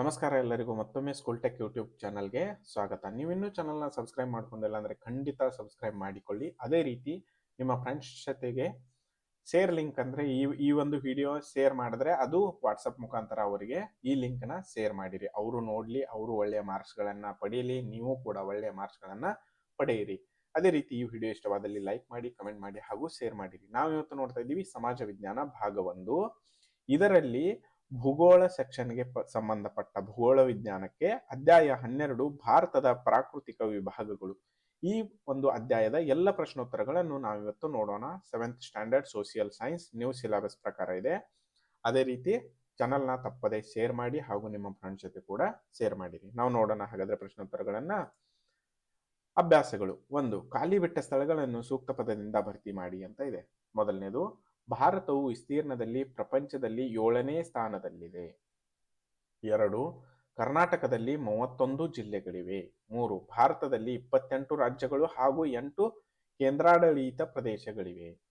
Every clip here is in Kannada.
ನಮಸ್ಕಾರ ಎಲ್ಲರಿಗೂ, ಮತ್ತೊಮ್ಮೆ ಸ್ಕೂಲ್ ಟೆಕ್ ಯೂಟ್ಯೂಬ್ ಚಾನಲ್ಗೆ ಸ್ವಾಗತ. ನೀವಿನ್ನೂ ಚಾನಲ್ನ ಸಬ್ಸ್ಕ್ರೈಬ್ ಮಾಡ್ಕೊಂಡಿಲ್ಲ ಅಂದರೆ ಖಂಡಿತ ಸಬ್ಸ್ಕ್ರೈಬ್ ಮಾಡಿಕೊಳ್ಳಿ. ಅದೇ ರೀತಿ ನಿಮ್ಮ ಫ್ರೆಂಡ್ಸ್ ಜೊತೆಗೆ ಶೇರ್ ಲಿಂಕ್ ಅಂದರೆ ಈ ಈ ಒಂದು ವಿಡಿಯೋ ಶೇರ್ ಮಾಡಿದ್ರೆ ಅದು ವಾಟ್ಸಪ್ ಮುಖಾಂತರ ಅವರಿಗೆ ಈ ಲಿಂಕ್ನ ಶೇರ್ ಮಾಡಿರಿ. ಅವರು ನೋಡಲಿ, ಅವರು ಒಳ್ಳೆಯ ಮಾರ್ಕ್ಸ್ಗಳನ್ನು ಪಡೆಯಲಿ ನೀವು ಕೂಡ ಒಳ್ಳೆಯ ಮಾರ್ಕ್ಸ್ಗಳನ್ನು ಪಡೆಯಿರಿ ಅದೇ ರೀತಿ ಈ ವಿಡಿಯೋ ಇಷ್ಟವಾದಲ್ಲಿ ಲೈಕ್ ಮಾಡಿ ಕಮೆಂಟ್ ಮಾಡಿ ಹಾಗೂ ಶೇರ್ ಮಾಡಿರಿ. ನಾವು ಇವತ್ತು ನೋಡ್ತಾ ಇದ್ದೀವಿ ಸಮಾಜ ವಿಜ್ಞಾನ ಭಾಗ ಒಂದು. ಇದರಲ್ಲಿ ಭೂಗೋಳ ಸೆಕ್ಷನ್ಗೆ ಸಂಬಂಧಪಟ್ಟ ಭೂಗೋಳ ವಿಜ್ಞಾನಕ್ಕೆ ಅಧ್ಯಾಯ ಹನ್ನೆರಡು ಭಾರತದ ಪ್ರಾಕೃತಿಕ ವಿಭಾಗಗಳು. ಈ ಒಂದು ಅಧ್ಯಾಯದ ಎಲ್ಲ ಪ್ರಶ್ನೋತ್ತರಗಳನ್ನು ನಾವಿವತ್ತು ನೋಡೋಣ. Seventh standard social science new syllabus ಪ್ರಕಾರ ಇದೆ. ಅದೇ ರೀತಿ ಚಾನಲ್ನ ತಪ್ಪದೆ ಶೇರ್ ಮಾಡಿ ಹಾಗೂ ನಿಮ್ಮ ಫ್ರೆಂಡ್ಸ್ ಜೊತೆ ಕೂಡ ಶೇರ್ ಮಾಡಿರಿ. ನಾವು ನೋಡೋಣ ಹಾಗಾದ್ರೆ ಪ್ರಶ್ನೋತ್ತರಗಳನ್ನ. ಅಭ್ಯಾಸಗಳು. ಒಂದು, ಖಾಲಿ ಬಿಟ್ಟ ಸ್ಥಳಗಳನ್ನು ಸೂಕ್ತ ಪದದಿಂದ ಭರ್ತಿ ಮಾಡಿ ಅಂತ ಇದೆ. ಮೊದಲನೇದು ಭಾರತವು ವಿಸ್ತೀರ್ಣದಲ್ಲಿ ಪ್ರಪಂಚದಲ್ಲಿ ಏಳನೇ ಸ್ಥಾನದಲ್ಲಿದೆ. ಎರಡು, ಕರ್ನಾಟಕದಲ್ಲಿ ಮೂವತ್ತೊಂದು ಜಿಲ್ಲೆಗಳಿವೆ. ಮೂರು, ಭಾರತದಲ್ಲಿ ಇಪ್ಪತ್ತೆಂಟು ರಾಜ್ಯಗಳು ಹಾಗೂ ಎಂಟು ಕೇಂದ್ರಾಡಳಿತ ಪ್ರದೇಶಗಳಿವೆ.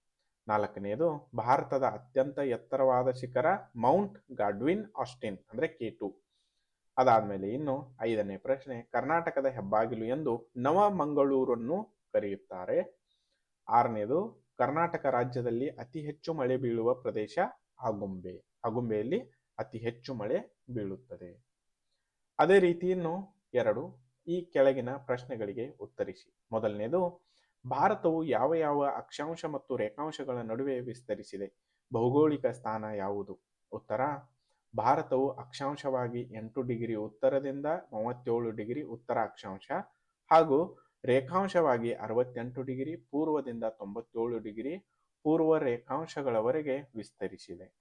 ನಾಲ್ಕನೆಯದು ಭಾರತದ ಅತ್ಯಂತ ಎತ್ತರವಾದ ಶಿಖರ ಮೌಂಟ್ ಗಾಡ್ವಿನ್ ಆಸ್ಟಿನ್, ಅಂದ್ರೆ ಟು. ಅದಾದ್ಮೇಲೆ ಇನ್ನು ಐದನೇ ಪ್ರಶ್ನೆ, ಕರ್ನಾಟಕದ ಹೆಬ್ಬಾಗಿಲು ಎಂದು ನವಮಂಗಳೂರನ್ನು ಕರೆಯುತ್ತಾರೆ. ಆರನೇದು ಕರ್ನಾಟಕ ರಾಜ್ಯದಲ್ಲಿ ಅತಿ ಹೆಚ್ಚು ಮಳೆ ಬೀಳುವ ಪ್ರದೇಶ ಆಗುಂಬೆ. ಆಗುಂಬೆಯಲ್ಲಿ ಅತಿ ಹೆಚ್ಚು ಮಳೆ ಬೀಳುತ್ತದೆ. ಅದೇ ರೀತಿ ಇನ್ನು ಎರಡು ಈ ಕೆಳಗಿನ ಪ್ರಶ್ನೆಗಳಿಗೆ ಉತ್ತರಿಸಿ. ಮೊದಲನೇದು, ಭಾರತವು ಯಾವ ಯಾವ ಅಕ್ಷಾಂಶ ಮತ್ತು ರೇಖಾಂಶಗಳ ನಡುವೆ ವಿಸ್ತರಿಸಿದೆ? ಭೌಗೋಳಿಕ ಸ್ಥಾನ ಯಾವುದು? ಉತ್ತರ, ಭಾರತವು ಅಕ್ಷಾಂಶವಾಗಿ ಎಂಟು ಡಿಗ್ರಿ ಉತ್ತರದಿಂದ ಮೂವತ್ತೇಳು ಡಿಗ್ರಿ ಉತ್ತರ ಅಕ್ಷಾಂಶ ಹಾಗೂ ರೇಖಾಂಶವಾಗಿ ಅರವತ್ತೆಂಟು ಡಿಗ್ರಿ, ಪೂರ್ವದಿಂದ ತೊಂಬತ್ತೇಳು ಡಿಗ್ರಿ, ಪೂರ್ವ ರೇಖಾಂಶಗಳವರೆಗೆ ವಿಸ್ತರಿಸಿದೆ.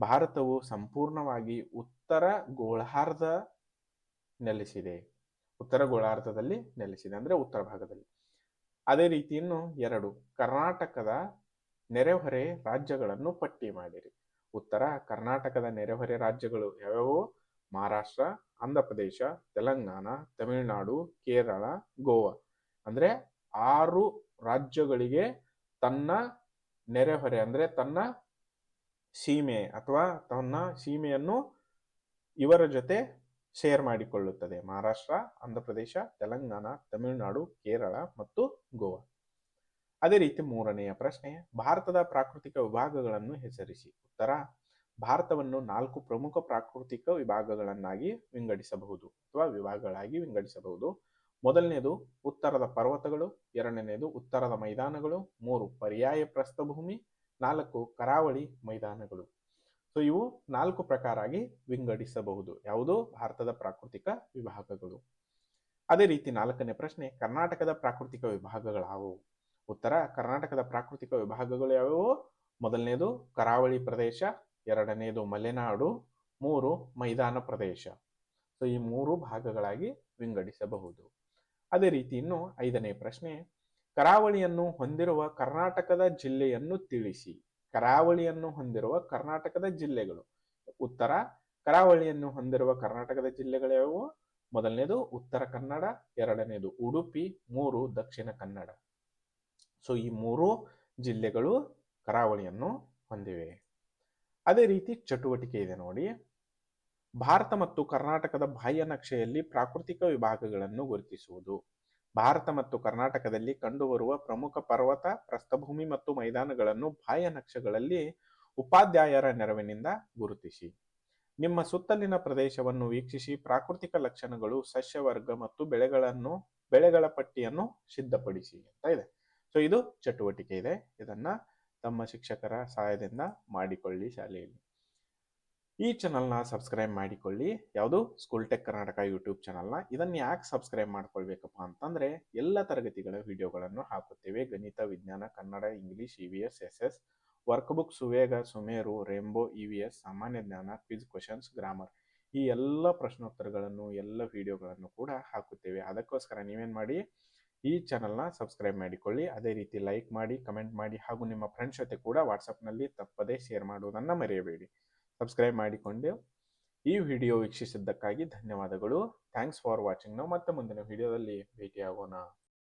ಭಾರತವು ಸಂಪೂರ್ಣವಾಗಿ ಉತ್ತರ ಗೋಳಾರ್ಧ ನೆಲೆಸಿದೆ. ಉತ್ತರ ಗೋಳಾರ್ಧದಲ್ಲಿ ನೆಲೆಸಿದೆ, ಅಂದ್ರೆ ಉತ್ತರ ಭಾಗದಲ್ಲಿ. ಅದೇ ರೀತಿ ಇನ್ನು ಎರಡು ಕರ್ನಾಟಕದ ನೆರೆಹೊರೆ ರಾಜ್ಯಗಳನ್ನು ಪಟ್ಟಿ ಮಾಡಿರಿ. ಉತ್ತರ ಕರ್ನಾಟಕದ ನೆರೆಹೊರೆ ರಾಜ್ಯಗಳು ಯಾವ್ಯಾವು? ಮಹಾರಾಷ್ಟ್ರ ಆಂಧ್ರ ಪ್ರದೇಶ ತೆಲಂಗಾಣ, ತಮಿಳುನಾಡು, ಕೇರಳ, ಗೋವಾ. ಅಂದ್ರೆ ಆರು ರಾಜ್ಯಗಳಿಗೆ ತನ್ನ ನೆರೆಹೊರೆ, ಅಂದ್ರೆ ತನ್ನ ಸೀಮೆ ಅಥವಾ ತನ್ನ ಸೀಮೆಯನ್ನು ಇವರ ಜೊತೆ ಶೇರ್ ಮಾಡಿಕೊಳ್ಳುತ್ತದೆ. ಮಹಾರಾಷ್ಟ್ರ ಆಂಧ್ರ ಪ್ರದೇಶ ತೆಲಂಗಾಣ, ತಮಿಳುನಾಡು, ಕೇರಳ ಮತ್ತು ಗೋವಾ. ಅದೇ ರೀತಿ ಮೂರನೆಯ ಪ್ರಶ್ನೆ, ಭಾರತದ ಪ್ರಾಕೃತಿಕ ವಿಭಾಗಗಳನ್ನು ಹೆಸರಿಸಿ. ಉತ್ತರ, ಭಾರತವನ್ನು ನಾಲ್ಕು ಪ್ರಮುಖ ಪ್ರಾಕೃತಿಕ ವಿಭಾಗಗಳನ್ನಾಗಿ ವಿಂಗಡಿಸಬಹುದು ಅಥವಾ ವಿಭಾಗಗಳಾಗಿ ವಿಂಗಡಿಸಬಹುದು. ಮೊದಲನೇದು ಉತ್ತರದ ಪರ್ವತಗಳು ಎರಡನೆಯದು ಉತ್ತರದ ಮೈದಾನಗಳು, ಮೂರು ಪರ್ಯಾಯ ಪ್ರಸ್ಥಭೂಮಿ, ನಾಲ್ಕು ಕರಾವಳಿ ಮೈದಾನಗಳು. ಸೊ ಇವು ನಾಲ್ಕು ಪ್ರಕಾರ ಆಗಿ ವಿಂಗಡಿಸಬಹುದು. ಯಾವುದು? ಭಾರತದ ಪ್ರಾಕೃತಿಕ ವಿಭಾಗಗಳು. ಅದೇ ರೀತಿ ನಾಲ್ಕನೇ ಪ್ರಶ್ನೆ, ಕರ್ನಾಟಕದ ಪ್ರಾಕೃತಿಕ ವಿಭಾಗಗಳಾವುವು? ಉತ್ತರ, ಕರ್ನಾಟಕದ ಪ್ರಾಕೃತಿಕ ವಿಭಾಗಗಳು ಯಾವುವು? ಮೊದಲನೇದು ಕರಾವಳಿ ಪ್ರದೇಶ, ಎರಡನೇದು ಮಲೆನಾಡು, ಮೂರು ಮೈದಾನ ಪ್ರದೇಶ. ಸೊ ಈ ಮೂರು ಭಾಗಗಳಾಗಿ ವಿಂಗಡಿಸಬಹುದು. ಅದೇ ರೀತಿ ಇನ್ನು ಐದನೇ ಪ್ರಶ್ನೆ, ಕರಾವಳಿಯನ್ನು ಹೊಂದಿರುವ ಕರ್ನಾಟಕದ ಜಿಲ್ಲೆಯನ್ನು ತಿಳಿಸಿ. ಕರಾವಳಿಯನ್ನು ಹೊಂದಿರುವ ಕರ್ನಾಟಕದ ಜಿಲ್ಲೆಗಳು. ಉತ್ತರ, ಕರಾವಳಿಯನ್ನು ಹೊಂದಿರುವ ಕರ್ನಾಟಕದ ಜಿಲ್ಲೆಗಳು ಯಾವುವು? ಮೊದಲನೇದು ಉತ್ತರ ಕನ್ನಡ, ಎರಡನೇದು ಉಡುಪಿ, ಮೂರು ದಕ್ಷಿಣ ಕನ್ನಡ. ಸೊ ಈ ಮೂರು ಜಿಲ್ಲೆಗಳು ಕರಾವಳಿಯನ್ನು ಹೊಂದಿವೆ. ಅದೇ ರೀತಿ ಚಟುವಟಿಕೆ ಇದೆ ನೋಡಿ. ಭಾರತ ಮತ್ತು ಕರ್ನಾಟಕದ ಬಾಹ್ಯ ನಕ್ಷೆಯಲ್ಲಿ ಪ್ರಾಕೃತಿಕ ವಿಭಾಗಗಳನ್ನು ಗುರುತಿಸುವುದು. ಭಾರತ ಮತ್ತು ಕರ್ನಾಟಕದಲ್ಲಿ ಕಂಡುಬರುವ ಪ್ರಮುಖ ಪರ್ವತ, ಪ್ರಸ್ಥಭೂಮಿ ಮತ್ತು ಮೈದಾನಗಳನ್ನು ಬಾಹ್ಯ ನಕ್ಷೆಗಳಲ್ಲಿ ಉಪಾಧ್ಯಾಯರ ನೆರವಿನಿಂದ ಗುರುತಿಸಿ. ನಿಮ್ಮ ಸುತ್ತಲಿನ ಪ್ರದೇಶವನ್ನು ವೀಕ್ಷಿಸಿ, ಪ್ರಾಕೃತಿಕ ಲಕ್ಷಣಗಳು, ಸಸ್ಯವರ್ಗ ಮತ್ತು ಬೆಳೆಗಳನ್ನು, ಬೆಳೆಗಳ ಪಟ್ಟಿಯನ್ನು ಸಿದ್ಧಪಡಿಸಿ ಅಂತ ಇದೆ. ಸೊ ಇದು ಚಟುವಟಿಕೆ ಇದೆ. ಇದನ್ನ ತಮ್ಮ ಶಿಕ್ಷಕರ ಸಹಾಯದಿಂದ ಮಾಡಿಕೊಳ್ಳಿ ಶಾಲೆಯಲ್ಲಿ. ಈ ಚಾನಲ್ನ ಸಬ್ಸ್ಕ್ರೈಬ್ ಮಾಡಿಕೊಳ್ಳಿ. ಯಾವುದು? ಸ್ಕೂಲ್ ಟೆಕ್ ಕರ್ನಾಟಕ ಯೂಟ್ಯೂಬ್ ಚಾನಲ್ನ ಇದನ್ನು ಯಾಕೆ ಸಬ್ಸ್ಕ್ರೈಬ್ ಮಾಡ್ಕೊಳ್ಬೇಕಪ್ಪ ಅಂತಂದರೆ, ಎಲ್ಲ ತರಗತಿಗಳ ವಿಡಿಯೋಗಳನ್ನು ಹಾಕುತ್ತೇವೆ. ಗಣಿತ, ವಿಜ್ಞಾನ, Kannada English E V S S S work book ಸುವೇಗ ಸುಮೇರು ರೇಂಬೋ ಇ ವಿ ಎಸ್ ಸಾಮಾನ್ಯ ಜ್ಞಾನ ಕ್ವಿಜ್ ಕ್ವಶನ್ಸ್ ಗ್ರಾಮರ್ ಈ ಎಲ್ಲ ಪ್ರಶ್ನೋತ್ತರಗಳನ್ನು, ಎಲ್ಲ ವಿಡಿಯೋಗಳನ್ನು ಕೂಡ ಹಾಕುತ್ತೇವೆ. ಅದಕ್ಕೋಸ್ಕರ ನೀವೇನು ಮಾಡಿ? ಈ ಚಾನಲ್ನ ಸಬ್ಸ್ಕ್ರೈಬ್ ಮಾಡಿಕೊಳ್ಳಿ. ಅದೇ ರೀತಿ ಲೈಕ್ ಮಾಡಿ ಕಮೆಂಟ್ ಮಾಡಿ ಹಾಗೂ ನಿಮ್ಮ ಫ್ರೆಂಡ್ಸ್ ಜೊತೆ ಕೂಡ ವಾಟ್ಸಪ್ನಲ್ಲಿ ತಪ್ಪದೇ ಶೇರ್ ಮಾಡುವುದನ್ನು ಮರೆಯಬೇಡಿ. ಸಬ್ಸ್ಕ್ರೈಬ್ ಮಾಡಿಕೊಂಡು ಈ ವಿಡಿಯೋ ವೀಕ್ಷಿಸಿದ್ದಕ್ಕಾಗಿ ಧನ್ಯವಾದಗಳು. ಥ್ಯಾಂಕ್ಸ್ ಫಾರ್ ವಾಚಿಂಗ್ ನಾವು ಮತ್ತೆ ಮುಂದಿನ ವಿಡಿಯೋದಲ್ಲಿ ಭೇಟಿಯಾಗೋಣ.